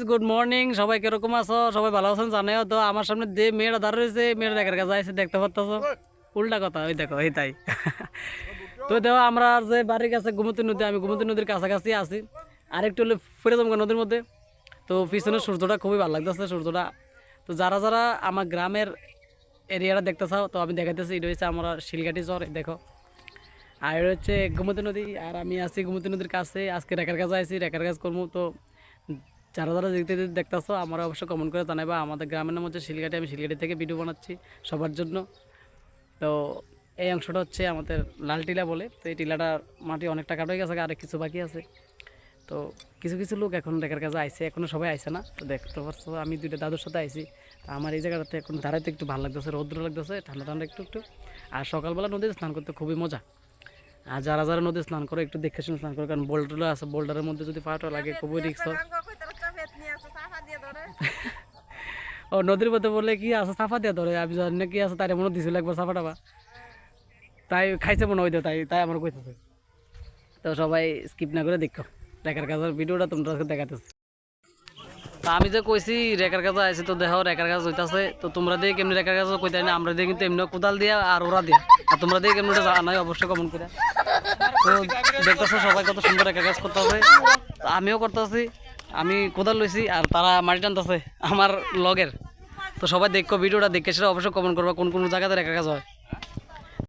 Good morning সবাই কীরকম আছো? সবাই ভালো আছেন জানাও তো? আমার সামনে যে মেয়েরা দাঁড় রয়েছে মেয়েরা একার কাছে আছে দেখতে পাচ্ছ উল্টা কথা ওই দেখো এই তাই। তো দেখো আমরা যে বাড়ির কাছে গোমতী নদী আমি গোমতী নদীর কাছাকাছি আছি। আরেকটু হলে ফিরে যাব নদীর মধ্যে। তো পিছনে সূর্যটা খুবই ভালো লাগতেছে সূর্যটা। তো যারা যারা আমার গ্রামের এরিয়াটা দেখতে চাও তো আমি দেখাইতেছি। এটা হচ্ছে আমরা শিলঘাটি চর দেখো। আর হচ্ছে গোমতী নদী। আর আমি আছি গোমতী নদীর কাছে। আজকে রেখার কাছে আছি রেখার কাজ করব। তো যারা যারা দেখতে দেখতেছো আমরা অবশ্যই কমেন্ট করে জানাবা আমাদের গ্রামের নাম হচ্ছে শিলঘাটি আমি শিলঘাটি থেকে ভিডিও বানাচ্ছি সবার জন্য। তো এই অংশটা হচ্ছে আমাদের লাল টিলা বলে তো এই টিলাটার মাটি অনেকটা কাটা হয়ে গেছে আর কিছু বাকি আছে। তো কিছু কিছু লোক এখন দেখার কাছে আইসে এখনও সবাই আইসে না। তো দেখতে পাচ্ছ আমি দুইটা দাদুর সাথে আইসি তো আমার এই জায়গাটাতে এখন দাঁড়াইতে একটু ভালো লাগতেছে রৌদ্র লাগতেছে ঠান্ডা ঠান্ডা একটু একটু। আর সকালবেলা নদীতে স্নান করতে খুবই মজা। আর যারা যারা নদী স্নান করে একটু দেখে শুনে স্নান করে কারণ বোল্ডার আছে বোল্ডারের মধ্যে যদি পাটা লাগে খুবই রিক্স ও, নদীর মধ্যে বললে কি আছে সাফা দিয়ে ধরে? আমি জানি কি আছে তাই মনে দিছিল একবার সাফা টাফা। তাই খাইছে মনে হইতো তাই তাই আমার কইতেছে। তো সবাই স্কিপ না করে দেখো। রেখার কাজের ভিডিওটা তোমরা দেখাতেছে। তা আমি যে কইছি, রেখার কাজ আইছি তো দেখো, রেখার কাজ হইতাছে। তো তোমরা দিয়ে কেমনি রেখার কাজ কইতে না, আমরা দিয়ে কিন্তু এমনি কোদাল দিয়া আর ওরা দিয়া। আর তোমরা দিয়ে কেমনি জানাই অবশ্যই কমেন্ট করে। তো দেখতেছো সবাই কত সুন্দর রেখার কাজ করতেছে। তো আমিও করতেছি। আমি কোদাল লইছি আর তারা মাটি টানতেছে, আমার লগের। তো সবাই দেখো, ভিডিওটা দেখে সেটা অবশ্যই কমেন্ট করবা, কোন কোন জায়গাতে রেখা কাজ হয়।